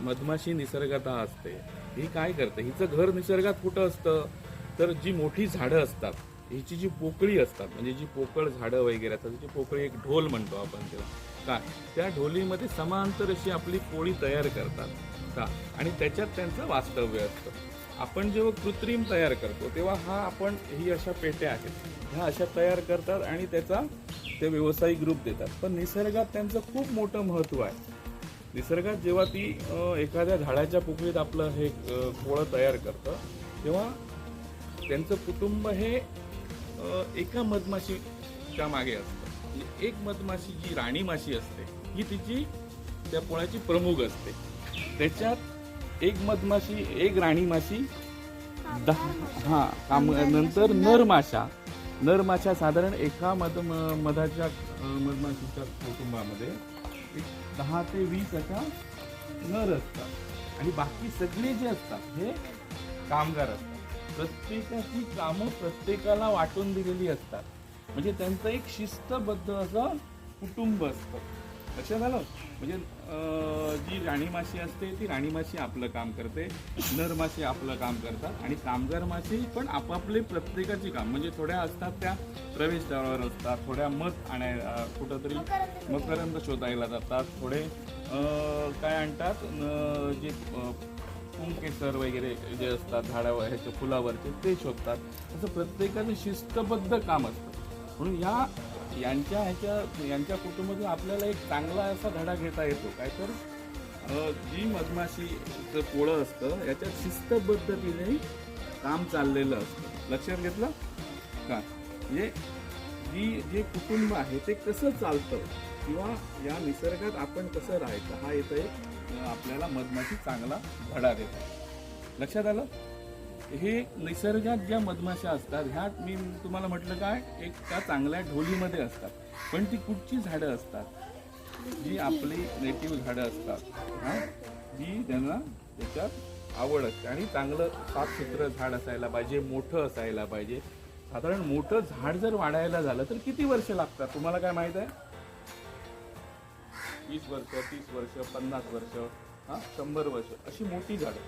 मधमाशी निसर्गात असते. ही काय करते? हिचं घर निसर्गात कुठं असतं? तर जी मोठी झाडं असतात हिची जी पोकळी असतात म्हणजे जी पोकळ झाडं वगैरे असतात त्याची पोकळी एक ढोल म्हणतो आपण त्याला का त्या ढोलीमध्ये समांतर अशी आपली पोळी तयार करतात. का आणि त्याच्यात त्यांचं वास्तव्य असतं. आपण जेव्हा कृत्रिम तयार करतो तेव्हा हा आपण ही अशा पेट्या आहेत. ह्या अशा तयार करतात आणि त्याचा ते व्यावसायिक रूप देतात. पण निसर्गात त्यांचं खूप मोठं महत्त्व आहे. निसर्गात जेव्हा ती एखाद्या झाडाच्या पोकळीत आपलं हे खोळं पोळं तयार करतं तेव्हा त्यांचं कुटुंब हे एका मधमाशीच्या मागे असतं. म्हणजे एक मधमाशी जी राणी माशी असते ही तिची त्या पोळ्याची प्रमुख असते. त्याच्यात एक मधमाशी एक राणी माशी दहा हा काम नंतर नरमाशा नरमाशा साधारण एका मध मधाच्या मधमाशीच्या कुटुंबामध्ये एक दहा ते वीस अशा नर असतात आणि बाकी सगळे जे असतात हे कामगार असतात. प्रत्येकाची कामं प्रत्येकाला वाटून दिलेली असतात. म्हणजे त्यांचं एक शिस्तबद्ध असं कुटुंब असतं. लक्षात आलं? म्हणजे जी राणी माशी असते ती राणी माशी आपलं काम करते नर माशी आपलं काम करतात आणि कामगार माशी पण आपापले प्रत्येकाची काम. म्हणजे थोड्या असतात त्या प्रवेशद्वारावर असतात थोड्या मत आणाय कुठंतरी मकरंद. शोधायला जातात थोडे काय आणतात जे अं, पुंकेसर वगैरे जे असतात झाडावर ह्याच्या फुलावरचे ते शोधतात. असं प्रत्येकाचं शिस्तबद्ध काम असतं. म्हणून या यांच्या ह्याच्या यांच्या कुटुंबातून आपल्याला एक चांगला असा धडा घेता येतो. काय तर जी मधमाशीचं पोळं असतं याच्यात शिस्तबद्धतीने काम चाललेलं असतं. लक्षात घेतलं? का? म्हणजे जी जे कुटुंब आहे ते कसं चालतं? किंवा या निसर्गात आपण कसं राहायचं? हा येतं एक आपल्याला मधमाशी चांगला धडा देतो. लक्षात आलं? हे निसर्गात ज्या मधमाशा असतात ह्यात मी तुम्हाला म्हटलं काय एक त्या चांगल्या ढोलीमध्ये असतात. पण ती कुठची झाडं असतात? जी आपली नेटिव्ह झाडं असतात. हा? जी त्यांना त्याच्यात आवड असते. आणि चांगलं साफसुथरं झाड असायला पाहिजे मोठं असायला पाहिजे. साधारण मोठं झाड जर वाढायला झालं तर किती वर्ष लागतात? तुम्हाला काय माहीत आहे? वीस वर्ष तीस वर्ष पन्नास वर्ष हा? शंभर वर्ष अशी मोठी झाडं.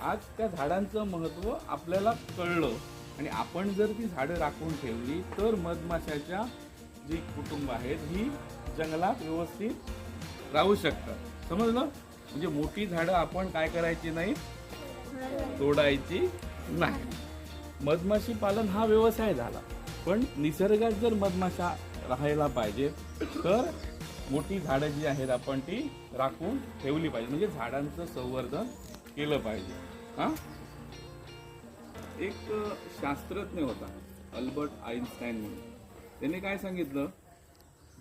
आज त्या झाडांचं महत्त्व आपल्याला कळलं. आणि आपण जर ती झाडं राखून ठेवली तर मधमाशाच्या जी कुटुंब आहेत ही जंगलात व्यवस्थित राहू शकतात. समजलं? म्हणजे मोठी झाडं आपण काय करायची नाही? तोडायची नाही. मधमाशी पालन हा व्यवसाय झाला. पण निसर्गात जर मधमाशा राहायला पाहिजे तर मोठी झाडं जी आहेत आपण ती राखून ठेवली पाहिजे. म्हणजे झाडांचं संवर्धन केलं पाहिजे. हा? एक शास्त्रज्ञ होता अल्बर्ट आईन्स्टाईन म्हणून. त्याने काय सांगितलं?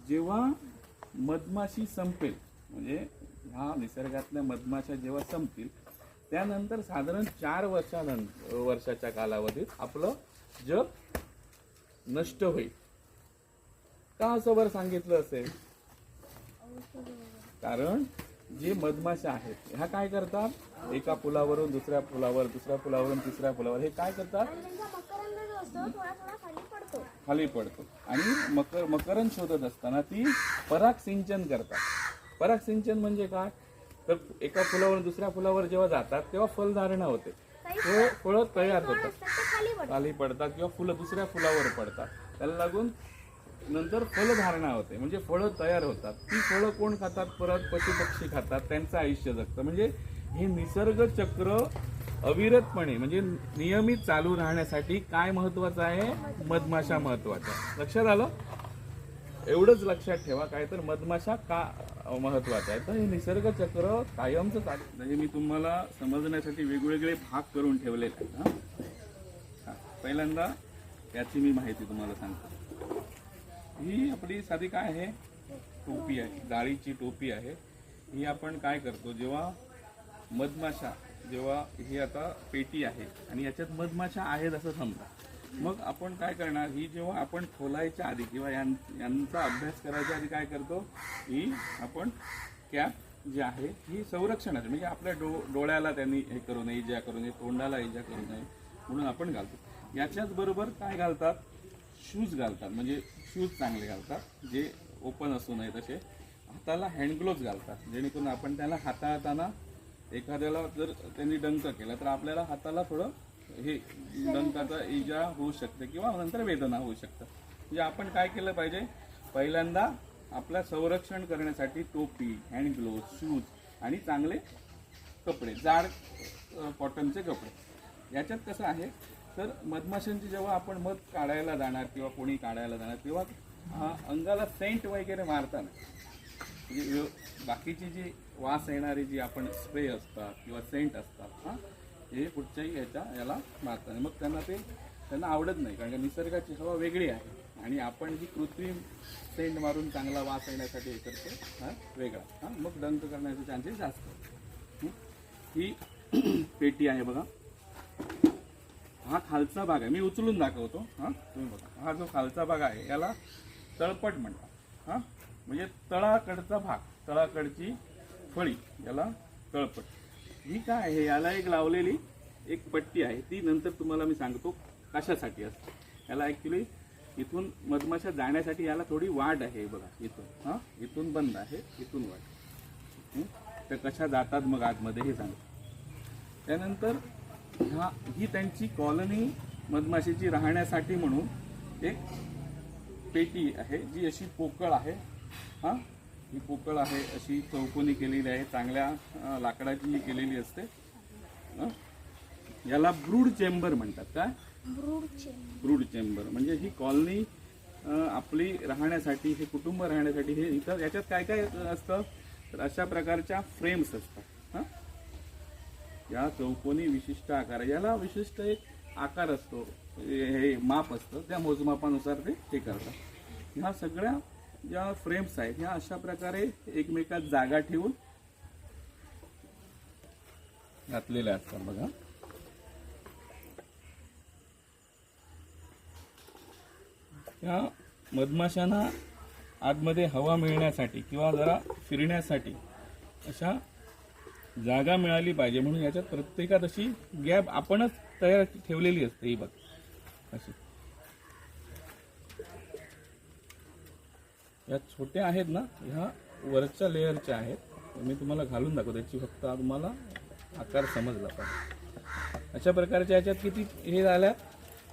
जेव्हा मधमाशी संपेल म्हणजे ह्या निसर्गातल्या मधमाशा जेव्हा संपतील त्यानंतर साधारण चार वर्षानंतर वर्षाच्या कालावधीत आपलं जग नष्ट होईल. का असं वर सांगितलं असेल? कारण जे मधमाशा आहेत ह्या काय करतात? एका फुलावरून दुसऱ्या फुलावर दुसऱ्या फुलावरून तिसऱ्या फुलावर हे काय करतात? खाली पडतो. खाली पडतो. आणि मकर मकरंद शोधत असताना ती पराग सिंचन करतात. पराग सिंचन म्हणजे काय? तर एका फुलावरून दुसऱ्या फुलावर जेव्हा जातात तेव्हा फलधारणा होते. फळ फळं तयार होतात. ते खाली पडतात. किंवा फुलं दुसऱ्या फुलावर पडतात. त्याला लागून नंतर फलधारणा होते. म्हणजे फळं तयार होतात. ती फळं कोण खातात? परत पशुपक्षी खातात. त्यांचं आयुष्य जगतं. म्हणजे हे निसर्ग चक्र अविरतपणे म्हणजे नियमित चालू राहण्यासाठी काय महत्वाचं आहे? मधमाशा महत्त्वाचा आहे. लक्षात आलं? एवढंच लक्षात ठेवा. काय तर मधमाशा का महत्त्वाचा आहे तर हे निसर्ग चक्र कायमचं चालू म्हणजे मी तुम्हाला समजण्यासाठी वेगवेगळे भाग करून ठेवलेले आहेत पहिल्यांदा याची मी माहिती तुम्हाला सांगतो. ही आपली साधी काय आहे? टोपी आहे. जाळीची टोपी आहे. ही आपण काय करतो? जेव्हा मधमाशा जेव्हा ही आता पेटी आहे आणि याच्यात मधमाशा आहेत असं समजा. मग आपण काय करणार? ही जेव्हा आपण खोलायच्या आधी किंवा यांचा अभ्यास करायच्या आधी काय करतो? ही आपण कॅप जी आहे ही संरक्षणाची म्हणजे आपल्या डो डोळ्याला त्यांनी हे करू नये इजा करू नये तोंडाला इजा करू नये म्हणून आपण घालतो. याच्याच बरोबर काय घालतात? शूज घालतात. म्हणजे शूज चांगले घालतात. जे ओपन असू नये तसे. हाताला हँडग्लोव्ज घालतात. जेणेकरून आपण त्याला हाताळताना एखाद्याला जर त्यांनी डंक केला तर आपल्याला हाताला थोडं हे डंकाचा इजा होऊ शकते किंवा नंतर वेदना होऊ शकतात. म्हणजे आपण काय केलं पाहिजे? पहिल्यांदा आपल्या संरक्षण करण्यासाठी टोपी हँड ग्लोव्ह शूज आणि चांगले कपडे जाड कॉटनचे कपडे. याच्यात कसं आहे? तर मधमाशांची जेव्हा आपण मध काढायला जाणार किंवा कोणी काढायला जाणार तेव्हा अंगाला सेंट वगैरे मारताना म्हणजे बाकीची जी वास येणारी जी आपण स्प्रे असतात किंवा सेंट असतात हां हे कुठच्याही याच्या याला मारताना. मग त्यांना ते त्यांना आवडत नाही कारण का निसर्गाची हवा वेगळी आहे आणि आपण जी कृत्रिम सेंट मारून चांगला वास येण्यासाठी हे करतो हा वेगळा. हां मग डंक करण्याचे चान्सेस जास्त ही पेटी आहे बघा. हा खालचा भाग आहे. मी उचलून दाखवतो. हा तुम्ही बघा. हा जो खालचा भाग आहे याला तळपट म्हणतात. हा म्हणजे तळाकडचा भाग तळाकडची फळी याला तळपट. ही काय आहे? याला एक लावलेली एक पट्टी आहे. ती नंतर तुम्हाला मी सांगतो कशासाठी असते. याला ॲक्च्युली इथून मधमाशा जाण्यासाठी याला थोडी वाट आहे बघा इथून. हा इथून बंद आहे इथून वाट तर त्या कशा जातात मग आतमध्ये हे सांगतो. त्यानंतर ह्या ही त्यांची कॉलनी मधमाशीची राहण्यासाठी म्हणून एक पेटी आहे जी अशी पोकळ आहे. हा? ही पोकळ आहे अशी चौकोनी केलेली आहे चांगल्या लाकडाची ही केलेली असते? याला ब्रूड चेंबर म्हणतात काय ब्रूड चेंबर म्हणजे ही कॉलनी आपली राहण्यासाठी हे कुटुंब राहण्यासाठी हे इथं याच्यात काय काय असतं? तर अशा प्रकारच्या फ्रेम्स असतात. या चौकोनी विशिष्ट आकार याला विशिष्ट एक आकार असतो. हे माप असतं. त्या मोजमापानुसार ते हे करतात. ह्या सगळ्या ज्या फ्रेम्स आहेत ह्या अशा प्रकारे एकमेकात जागा ठेवून घातलेल्या असतात बघा. ह्या मधमाशांना आतमध्ये हवा मिळण्यासाठी किंवा जरा फिरण्यासाठी अशा जागा मिळाली पाहिजे म्हणून याच्यात प्रत्येकात अशी गॅप आपणच तयार ठेवलेली असते ही बघ. अशी. या छोट्या आहेत ना ह्या वरच्या लेअरच्या आहेत. मी तुम्हाला घालून दाखवतो याची फक्त तुम्हाला आकार समजला पाहिजे. अशा प्रकारच्या याच्यात किती हे झाल्या?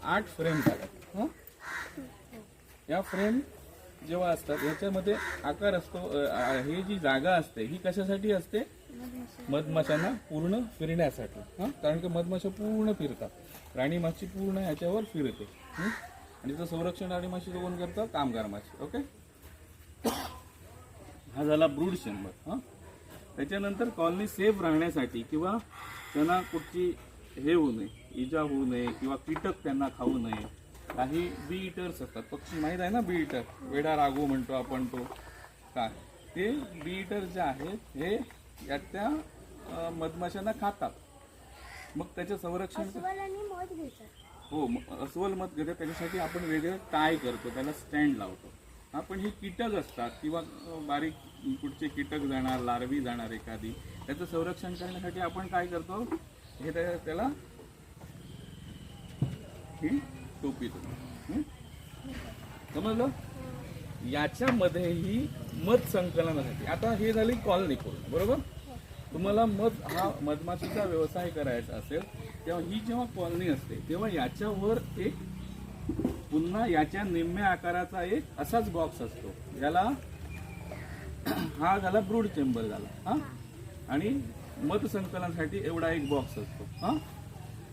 आठ फ्रेम झाल्यात हं? या फ्रेम जेव्हा असतात याच्यामध्ये आकार असतो हे ही जी जागा असते ही कशासाठी असते? मधमाशांना पूर्ण फिरण्यासाठी हां? कारण की मधमाशा पूर्ण फिरतात. राणी माशी पूर्ण याच्यावर फिरते आणि त्याचं संरक्षण राणी माशी कोण करतं कामगार माशी ओके? हा झाला ब्रूड शंभर हां? त्याच्यानंतर कॉलनी सेफ राहण्यासाठी किंवा त्यांना कुठची हे होऊ नये इजा होऊ नये किंवा कीटक त्यांना खाऊ नये काही बी इटर्स असतात. पक्षी माहीत आहे ना बी इटर? वेडा रागू म्हणतो आपण तो. काय? ते बी इटर जे आहेत हे या त्या मधमाशांना खातात. मग त्याचं संरक्षण हो अस्वल मत घेतात. त्याच्यासाठी आपण वेगळं टाय करतो त्याला स्टँड लावतो. हा पण हे कीटक असतात किंवा बारीक कुठचे कीटक जाणार लार्वी जाणार एखादी त्याचं संरक्षण करण्यासाठी आपण काय करतो? हे त्या- त्याला ही टोपी देतो. समजलं? याच्यामध्येही मध संकलनासाठी. आता हे झाली कॉलनी पूर्ण बरोबर? तुम्हाला मध हा मधमाशीचा व्यवसाय करायचा असेल तेव्हा ही जेव्हा कॉलनी असते तेव्हा याच्यावर एक पुन्हा याच्या निम्म्या आकाराचा एक असाच बॉक्स असतो. याला हा झाला ब्रूड चेंबर झाला हा? आणि मध संकलनासाठी एवढा एक बॉक्स असतो हा?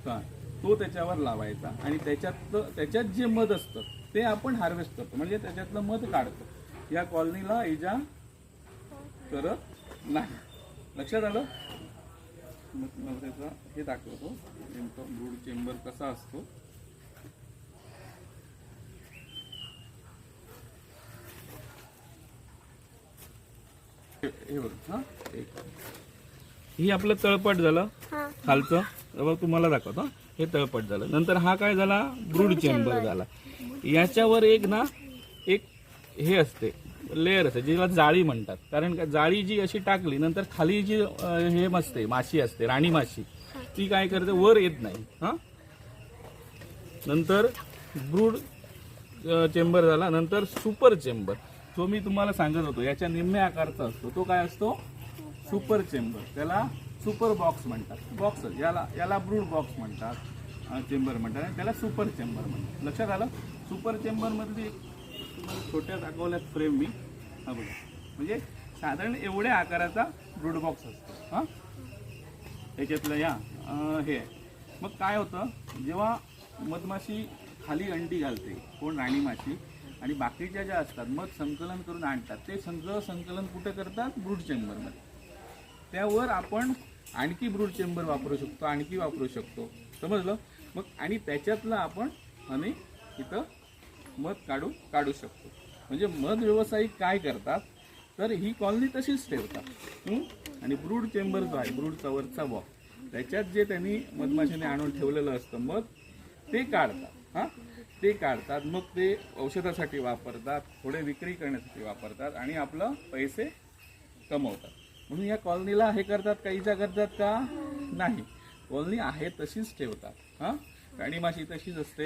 का तो त्याच्यावर लावायचा. आणि त्याच्यात त्याच्यात जे मध असतं ते आपण हार्वेस्ट करतो. म्हणजे त्याच्यातलं मध काढतो. या कॉलनीला इजा करत नाही. लक्षात आलं? मग तुम्हाला त्याचा हे दाखवतो. नेमकं ब्रूड चेंबर कसा असतो? हे- हे बघ हा? एक. ही आपलं तळपट झालं हा. खालचं. बघ तुम्हाला दाखवतो हे? तळपट झालं. नंतर हा काय झाला? ब्रूड चेंबर झाला. याच्यावर एक ना एक हे असते. लेअर असते जिला जाळी म्हणतात. कारण का जाळी जी अशी टाकली नंतर खाली जी अं, हे असते माशी असते राणी माशी ती काय करते वर येत नाही. हा? नंतर ब्रूड चेंबर झाला नंतर सुपर चेंबर. जो मी तुम्हाला सांगत होतो याच्या निम्म्या आकारचा असतो तो काय असतो? Super chamber. त्याला सुपर बॉक्स म्हणतात. बॉक्स याला याला ब्रूड बॉक्स म्हणतात चेंबर म्हणतात आणि त्याला सुपर चेंबर म्हणतात. लक्षात आलं? सुपर चेंबरमधली एक छोट्या दाखवल्यात फ्रेम मी. हा बघा. म्हणजे साधारण एवढ्या आकाराचा ब्रूड बॉक्स असतो. हां? याच्यातलं या. हे. आहे. मग काय होतं? जेव्हा मधमाशी खाली अंडी घालते कोण राणी माशी आणि बाकीच्या ज्या असतात मध संकलन करून आणतात ते सगळं संकलन कुठं करतात? ब्रूड चेंबरमध्ये त्यावर आपण आणखी ब्रूड चेंबर वापरू शकतो आणखी वापरू शकतो. समजलं? मग आणि त्याच्यातलं आपण आम्ही इथं मध काढून काढू शकतो. म्हणजे मध व्यावसायिक काय करतात? तर ही कॉलनी तशीच ठेवतात. आणि ब्रूड चेंबर जो आहे ब्रूडचा वरचा बॉक्स त्याच्यात जे त्यांनी मधमाशाने आणून ठेवलेलं असतं मध ते काढतात. हां? ते काढतात. मग ते औषधासाठी वापरतात थोडे विक्री करण्यासाठी वापरतात आणि आपलं पैसे कमवतात. म्हणून या कॉलनीला हे करतात का इजा करतात का? नाही. कॉलनी आहे तशीच ठेवतात. हां? राणी माशी तशीच असते.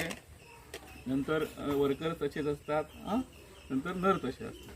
नंतर वर्कर तसेच असतात नंतर नर तसे असतात.